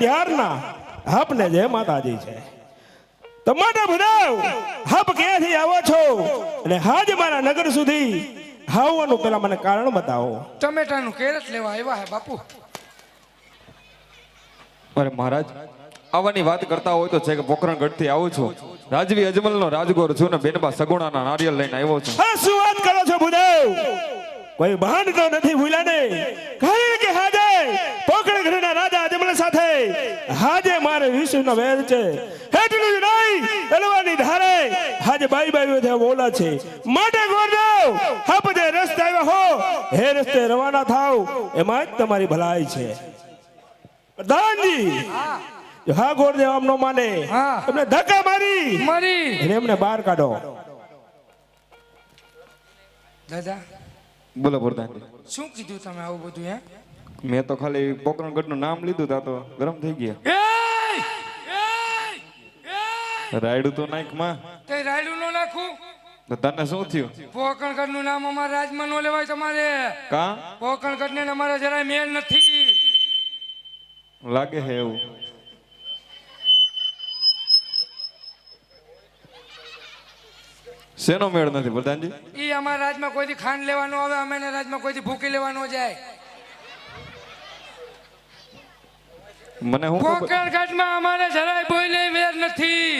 પઢિયારના આપને જય માતાજી છે. તમારા બધા હપ ક્યાંથી આવો છો? અને હાજ મારા નગર સુધી આવવાનું પેલા મને કારણ બતાવો. ટમેટાનું કેરેટ લેવા આવ્યા હે બાપુ. અરે મહારાજ આવવાની વાત કરતા હોય તો છે કે પોખરણગઢથી આવું છું. રાજવી અજમલ નો રાજગોર છું ને બેનબા સગુણાના નારિયેલ લઈને આવ્યો છું. શું વાત કરો છો ભૂદેવ? કોઈ ભાન તો નથી ભૂલાને કારણ કે હાજે? પોકળ ઘરના રાજા અજમલ સાથે. હાજે મારે વિષ્ણુનો વેર છે. એટલું જ નહીં તલવાની ધારે. હાજે બાઈ બાઈ વધે બોલા છે. માટે ગોરદેવ હપ જે રસ્તે આવ્યા હો. હે રસ્તે રવાના થાવ. એમાં જ તમારી ભલાઈ છે. પ્રધાનજી હા ગોરદેવ આમ નો માને હા. એમને ધક્કા મારી. મારી. એમને બહાર કાઢો. દાદા બોલો પ્રધાનજી શું કીધું તમે આવું બધું હે? મેં તો ખાલી પોકરણગઢનું નામ લીધું તા તો ગરમ થઈ ગયા! રાયડું તો નાખમાં. તે રાયડું નો નાખું? તો તને શું થયું? પોકણગઢનું નામ અમારા રાજમાં નો લેવાય તમારે. કા? પોકણગઢ ને અમારે જરાય મેળ નથી. લાગે હે એવું. શેનો મેળ નથી પ્રધાનજી? ઈ અમારા રાજમાં કોઈથી ખાંડ લેવાનો આવે અમે એના રાજમાં કોઈથી ભૂકી લેવાનો જાય. મને હું કોકણ ઘાટમાં અમારે જરાય બોલે વેર નથી.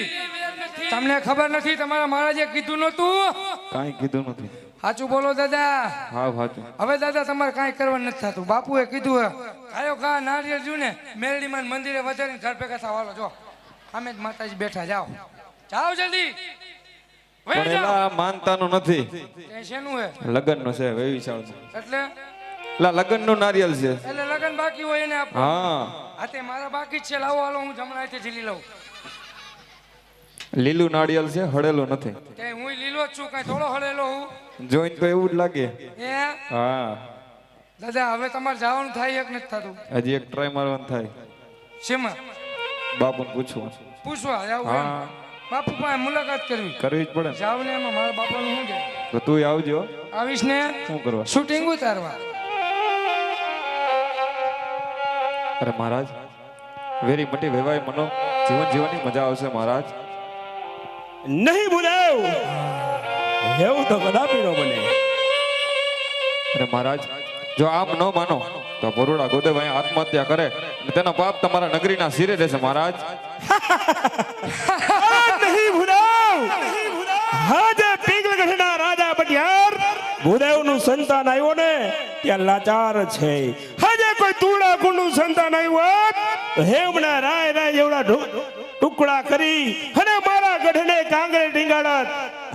તમને ખબર નથી તમારા મહારાજે કીધું નતું કાંઈ કીધું નથી સાચું બોલો દાદા. હા સાચું. હવે દાદા તમારે કાંઈ કરવા નથી થતું. બાપુએ કીધું હે આયો કા નારિયેળ જુને ને મેરડીમાં મંદિરે વધારીને ઘર ભેગા થવાલો જો. અમે જ માતાજી બેઠા જાઓ. જાઓ જલ્દી. પણ જાઓ. નથી. શેનું હે? લગ્ન છે વેવિશાળ એટલે? એલા લગ્નનું નારિયેલ છે. એટલે લગન બાકી હોય એને આપો હા. હા તે મારા બાકી છે લાવો હાલો હું જમણા હાથે ઝીલી લઉં. લીલું નાળિયેર છે હળેલો નથી. કે હું લીલો જ છું કાંઈ થોડો હળેલો હું. જોઈને તો એવું જ લાગે. એ હા. દાદા હવે તમારે જવાનું થાય એક નથી થતું. હજી એક ટ્રાય મારવાનું થાય. શેમાં? બાપુને પૂછવું. પૂછવા હા. બાપુ પાસે મુલાકાત કરવી. કરવી જ પડે જાવ ને એમાં મારા બાપાનું શું છે તો તું આવજો. આવીશ ને? શું કરવા? શૂટિંગ ઉતારવા. અરે મહારાજ વેરી મોટી વેવાય મનો. જીવન જીવવાની મજા આવશે મહારાજ. નહીં ભૂલાવ એવું તો કદાપી નો બને. અરે મહારાજ જો આમ ન માનો તો બરોડા ગોદેભાઈ આત્મહત્યા કરે અને તેનો પાપ તમારા નગરીના શિરે રહેશે, મહારાજ. નહીં ભૂલાવ. હાજે પીગલગઢના રાજા બટિયાર ભૂદેવનું સંતાન આવ્યો ને, ત્યાં લાચાર છે. હાજે કોઈ તુળા કુંડનું સંતાન આવ્યું હોત રાય રાય એવડા ટુકડા કરી અને મારા ગઢને કાંગરે ટીંગાડત.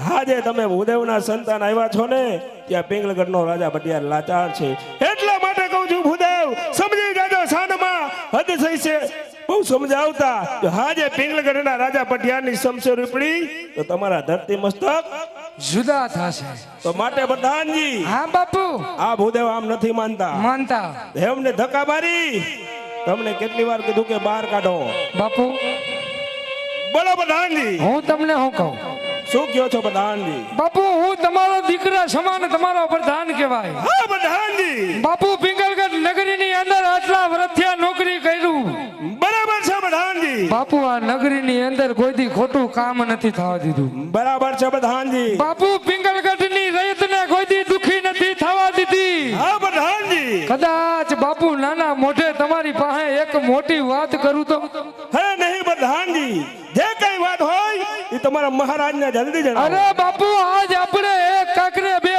હાજે તમે ભૂદેવના સંતાન આવ્યા છો ને, ત્યાં પિંગલગઢનો રાજા પટિયાર લાચાર છે. એટલા માટે કહું છું ભૂદેવ. સમજી જાજો સાનમાં હદ થઈ છે. બહુ સમજાવતા. હાજે પિંગલગઢના રાજા પટિયારની શમશે રૂપડી તો તમારા ધરતી મસ્તક જુદા થશે. તો માટે પ્રધાનજી હા બાપુ. આ ભૂદેવ આમ નથી માનતા. માનતા. એમને ધક્કા મારી તમને કેટલી વાર કીધું કે બહાર કાઢો. બાપુ. બોલો પ્રધાનજી. હું તમને હું કહું? શું કયો છો પ્રધાનજી? બાપુ હું તમારો દીકરા સમાન તમારો પ્રધાન કહેવાય. હા પ્રધાનજી. બાપુ પિંગલગઢ નગરીની અંદર આટલા વર્ષથી નોકરી કર્યું. બરાબર છે બધાનજી. બાપુ આ નગરીની અંદર કોઈથી ખોટું કામ નથી થવા દીધું. બરાબર છે બધાનજી. બાપુ પિંગલગઢની રયતને કોઈથી દુખી નથી થવા દીધી. હા બધાનજી. કદાચ બાપુ નાના મોઢે તમારી પાસે એક મોટી વાત કરું તો? હે નહીં બધાનજી. જે કઈ વાત હોય એ તમારા મહારાજને જલ્દી જણાવો. અરે બાપુ આજ આપણે એક કાકરે બે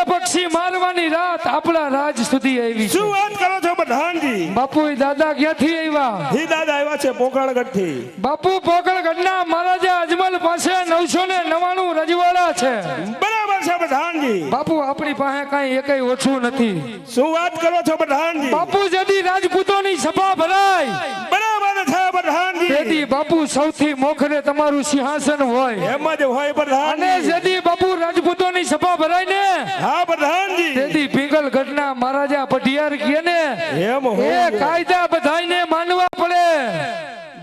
મારવાની રાત આપણા રાજ સુધી આવી શું વાત કરો છો બધાંગી બાપુ એ દાદા ક્યાંથી આવ્યા? એ દાદા આવ્યા છે પોકળગઢથી બાપુ પોકળગઢના મહારાજા અજમલ પાસે નવસો ને નવાણું રજવાડા છે. બરાબર છે બધાંગી બાપુ આપણી પાસે કઈ એકય ઓછું નથી. શું વાત કરો છો બધાંગી બાપુ જદી રાજપૂતોની સભા ભરાય. તેથી બાપુ સૌથી મોખરે તમારું સિંહાસન હોય. એમ જ હોય અને જેદી બાપુ રાજપૂતોની સભા ભરાય ને. હા પ્રધાનજી. જેદી પિંગલ ઘટના મહારાજા પઢિયાર કહે ને. એમ એ કાયદા બધાયને માનવા પડે.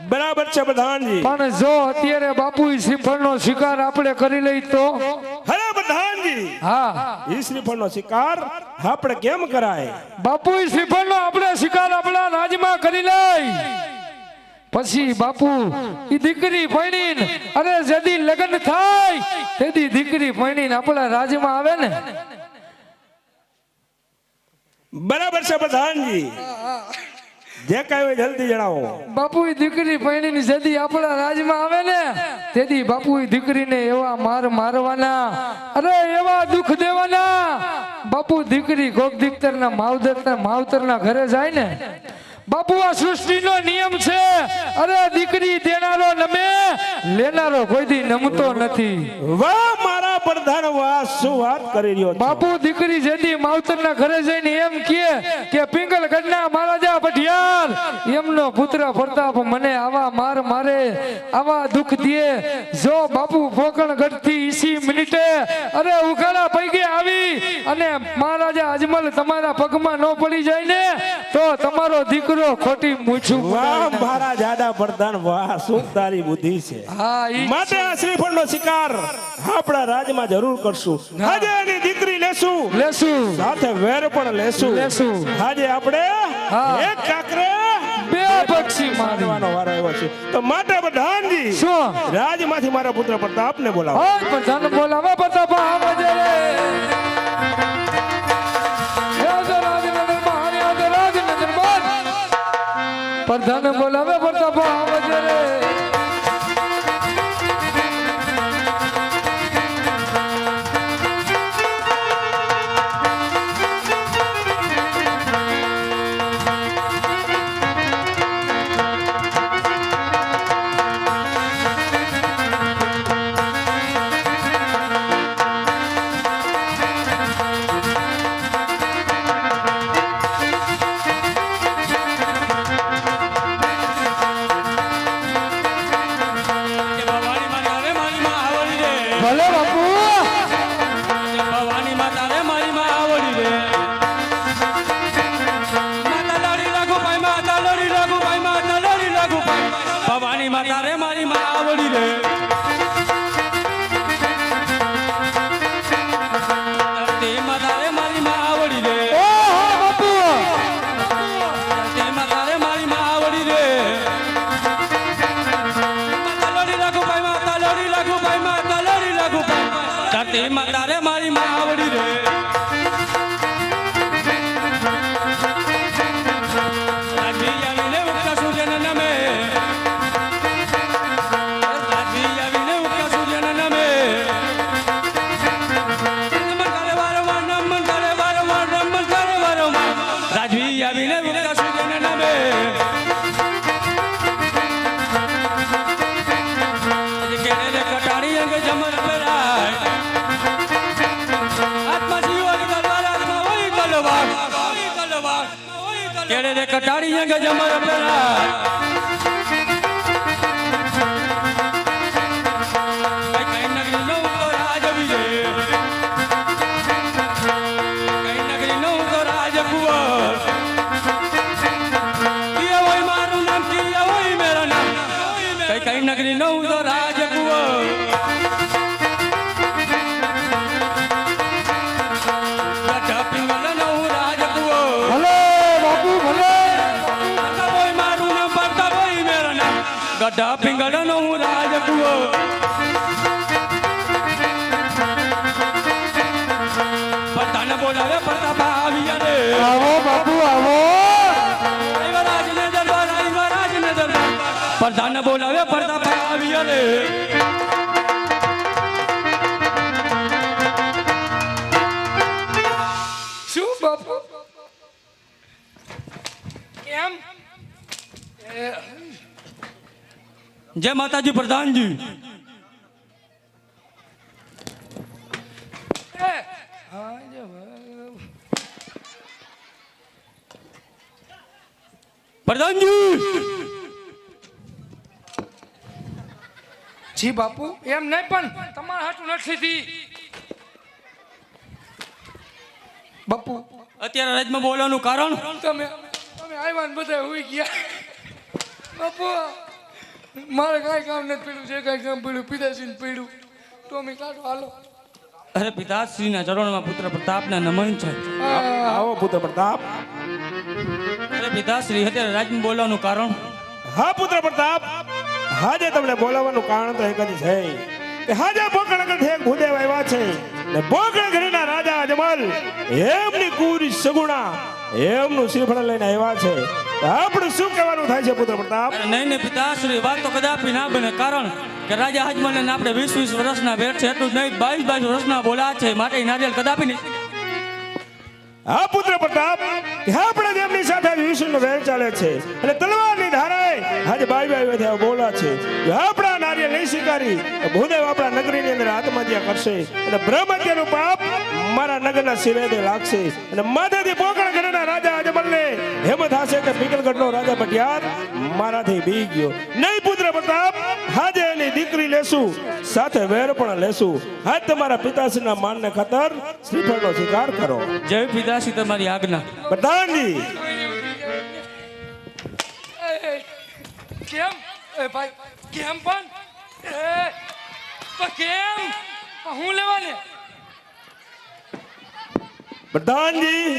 બરાબર છે પ્રધાનજી. પણ જો અત્યારે બાપુ શ્રીફળનો શિકાર આપણે કરી લઈ તો? હરે પ્રધાનજી. હા. ઈ શ્રીફળનો શિકાર આપણે કેમ કરાય? બાપુ શ્રીફળનો આપણે શિકાર આપણા રાજમાં કરી લઈ. પછી બાપુ એ દીકરી ભણી અરે જદી લગ્ન થાય તેથી દીકરી ભણી આપણા રાજ્યમાં આવે ને. બરાબર છે પ્રધાનજી. જે કઈ હોય જલ્દી જણાવો. બાપુ એ દીકરી પૈણીની જદી આપણા રાજ્યમાં આવે ને તેથી બાપુ દીકરીને એવા માર મારવાના અરે એવા દુઃખ દેવાના. બાપુ દીકરી કોક દીકતરના માવતરના માવતરના ઘરે જાય ને બાપુ આ સૃષ્ટિનો નિયમ છે. અરે દીકરી દેનારો નમે લેનારો કોઈ દી નમતો નથી. વાહ મારા પ્રધાન વાહ શું વાત કરી રહ્યો બાપુ દીકરી જેદી માવતરના ઘરે જઈને એમ કહે કે પિંગલગઢના મહારાજા પઢિયાર એમનો પુત્ર પ્રતાપ મને આવા માર મારે આવા દુઃખ દે. જો બાપુ ફોકણગઢથી ઈસી મિનિટે અરે ઉઘાડા પૈગે આવી અને મહારાજા અજમલ તમારા પગમાં ન પડી જાય ને તો તમારો દીકરો ખોટી મૂછું વાહ મારા જાડા પ્રધાન વાહ શું તારી બુદ્ધિ છે? હા માટે આ શ્રીફળનો શિકાર આપણા રાજમાં જરૂર કરશું. આજે એની દીકરી લેશું. લેશું. સાથે વેર પણ લેશું. લેશું. આજે આપણે હા. એક કાકરે બે પક્ષી મારવા મારવાનો વારો આવ્યો છે. તો માટે પ્રધાનજી શું? રાજમાંથી મારા પુત્ર પ્રતાપને બોલાવો. પ્રધાન બોલાવો પ્રતાપ આવજે tema. કટાડી અંગે જમર પેરાય ગઢા પિંગલ નો હું રાજ જય માતાજી પ્રધાનજી. પ્રધાનજી. જી બાપુ એમ નહીં પણ તમારા હાટું નથી થી બાપુ અત્યારે રાજમાં બોલવાનું કારણ? તમે તમે આવ્યા બધા હોઈ ગયા. બાપુ મારે કાંઈ કામ નથી પીડ્યું છે કાંઈ કામ પીડ્યું પિતાશ્રીને પીડ્યું. તો અમે કાઢો હાલો. અરે પિતાશ્રીના ચરણમાં પુત્ર પ્રતાપના નમન છે. આવો પુત્ર પ્રતાપ. અરે પિતાશ્રી અત્યારે રાજને બોલવાનું કારણ? હા પુત્ર પ્રતાપ. હાજે તમને બોલાવવાનું કારણ તો એક જ છે. કે હાજે પોકણગઢ એક ભૂદેવ આવ્યા છે. ને પોકણગઢના રાજા અજમલ એમની કુરી સગુણા એમનું શ્રીફળ લઈને આવ્યા છે. આપણે શું કહેવાનું થાય છે પુત્ર પ્રતાપ? નહીં નહીં પિતાશ્રી વાત તો કદાપી ના બને. કારણ કે રાજા હજમલને આપણે વીસ વીસ વર્ષના ભેટ છે એટલું જ નહીં બાવીસ બાવીસ વર્ષના બોલા છે માટે નારિયેલ કદાપી નહીં. હા પુત્ર પ્રતાપ આપણે તેમની સાથે વિષ્ણુ વેર ચાલે છે. અને તલવારની ધારાએ આજે બાઈ બાઈ વધ્યા બોલા છે. આપણા નાર્ય નહીં સ્વીકારી ભૂદેવ આપણા નગરીની અંદર આત્મહત્યા કરશે. અને બ્રહ્મત્યાનું પાપ મારા નગરના શિરેદે લાગશે. અને માથેથી પોકણ ગઢના રાજા અજમલને હેમત થશે કે પીકલગઢનો રાજા ભટિયાર મારાથી બી ગયો. નહીં પુત્ર પ્રતાપ હાજે એની દીકરી લેશું સાથે વેર પણ લેશું. આજ તમારા પિતાશ્રીના માનને ખાતર શ્રીફળનો સ્વીકાર કરો. જય પિતાશ્રી તમારી આજ્ઞા. પ્રધાનજી કેમ? એ ભાઈ કેમ પણ? એ તો કેમ? હું લેવાને? પ્રધાનજી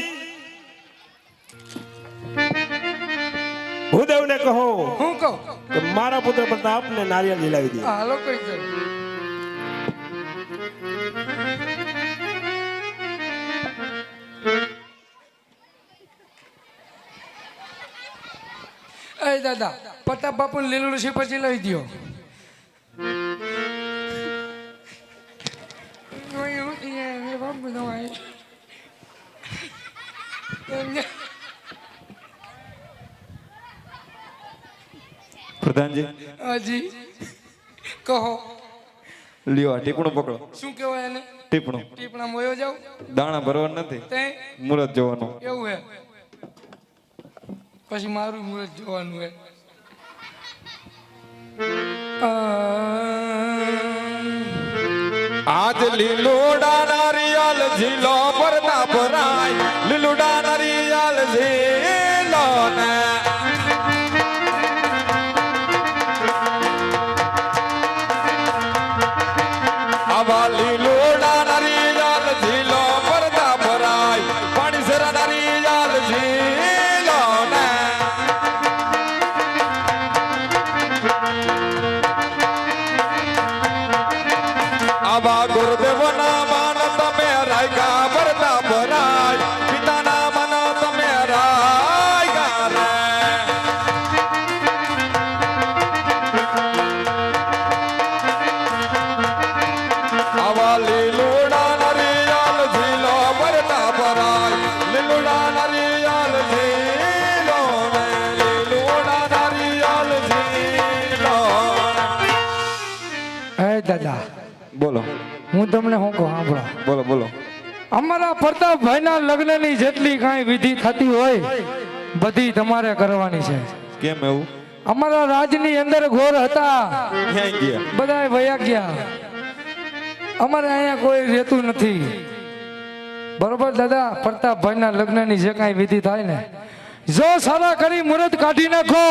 ભૂદેવને કહો હું કહું? કે મારા પુત્ર પ્રતાપને નારિયેળ લીલાવી દે. હાલો કઈ દે એ દાદા પ્રતાપ બાપુ લીલું છે પછી લઈ દો પ્રધાનજી. હાજી. કહો. લ્યો આ ટીપણું પકડો. શું કહેવાય એને? ટીપણું. ટીપણા મોયો જાવ? દાણા ભરવાનું નથી. તે? મુહૂર્ત જોવાનું. એવું હે? પછી મારું મુરત જોવાનું હે. આજ લીલુડા નારિયલ ઝીલો ના ભરાય લીલુડા નારિયલ ઝીલો ને હું તમને હું કહું સાંભળો. બોલો બોલો. અમારા પ્રતાપભાઈના લગ્નની જેટલી કાંઈ વિધિ થતી હોય બધી તમારે કરવાની છે. કેમ એવું? અમારા રાજની અંદર ઘોર હતા. બધા વયા ગયા. અમારે અહીંયા કોઈ રહેતું નથી. બરોબર દાદા? પ્રતાપભાઈના લગ્નની જે કાંઈ વિધિ થાય ને જો સારા કરી મુહૂર્ત કાઢી નાખો.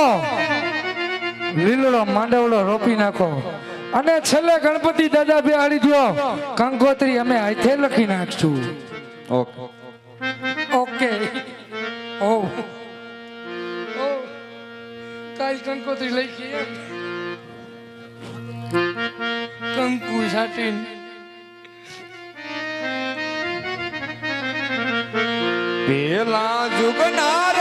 લીલડો માંડવડો રોપી નાખો. અને છેલ્લે ગણપતિ દાદા બેહાડી દો કંકોત્રી અમે હાથે લખી નાખશું. ઓકે. ઓકે. ઓ. ઓ. કાલ કંકોત્રી લઈ ગઈ કંકુ સાટીન. પેલા જુગના